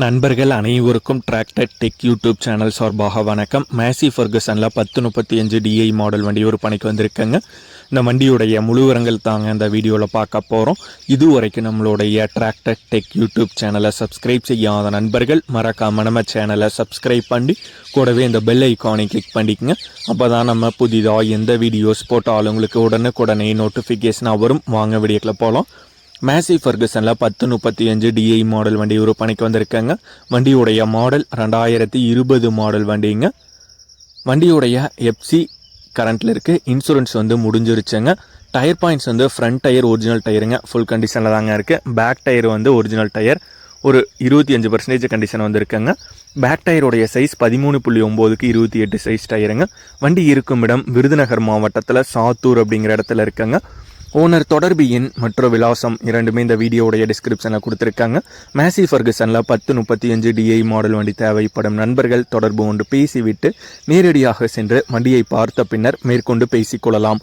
நண்பர்கள் அனைவருக்கும் tractor tech YouTube channel சார்பாக வணக்கம். மேசி ஃபர்கசனில் பத்து முப்பத்தி அஞ்சு டிஐ மாடல் வண்டி ஒரு பணிக்கு வந்திருக்கேங்க. இந்த வண்டியுடைய முழுவரங்கள் தாங்க இந்த வீடியோவில் பார்க்க போகிறோம் இதுவரைக்கும் நம்மளுடைய டிராக்டர் டெக் யூடியூப் சேனலை சப்ஸ்கிரைப் செய்யாத நண்பர்கள் மறக்காம நம்ம சேனலை சப்ஸ்கிரைப் பண்ணி கூடவே இந்த பெல் ஐக்கானை கிளிக் பண்ணிக்கங்க. அப்போ தான் நம்ம புதிதாக எந்த வீடியோஸ் போட்டாலும் உங்களுக்கு உடனுக்குடனே நோட்டிஃபிகேஷனாக வரும். வாங்க வீடியோக்கில் போகலாம் மேசி ஃபர்கசனில் பத்து முப்பத்தி அஞ்சு டிஐ மாடல் வண்டி ஒரு பணிக்கு வந்திருக்காங்க. வண்டியுடைய மாடல் ரெண்டாயிரத்தி இருபது மாடல் வண்டிங்க. வண்டியுடைய எஃப்சி கரண்ட்டில் இருக்குது இன்சூரன்ஸ் வந்து முடிஞ்சிருச்சுங்க. டயர் பாயிண்ட்ஸ் வந்து ஃப்ரண்ட் டயர் ஒரிஜினல் டயருங்க ஃபுல் கண்டிஷனில் தாங்க இருக்குது பேக் டயர் வந்து ஒரிஜினல் டயர் ஒரு இருபத்தி அஞ்சு பர்சன்டேஜ் கண்டிஷன் வந்திருக்குங்க பேக் டயருடைய சைஸ் பதிமூணு புள்ளி ஒம்போதுக்கு இருபத்தி எட்டு சைஸ் டயருங்க வண்டி இருக்கும் இடம் விருதுநகர் மாவட்டத்தில் சாத்தூர் அப்படிங்கிற இடத்துல இருக்குங்க. ஓனர் தொடர்பு எண் மற்றும் விலாசம் இரண்டுமே இந்த வீடியோவுடைய டிஸ்கிரிப்ஷனில் கொடுத்துருக்காங்க. மேசி ஃபர்கசனில் பத்து முப்பத்தி அஞ்சு டிஐ மாடல் வண்டி தேவைப்படும் நண்பர்கள் தொடர்பு கொண்டு பேசிவிட்டு நேரடியாக சென்று வண்டியை பார்த்த பின்னர் மேற்கொண்டு பேசிக்கொள்ளலாம்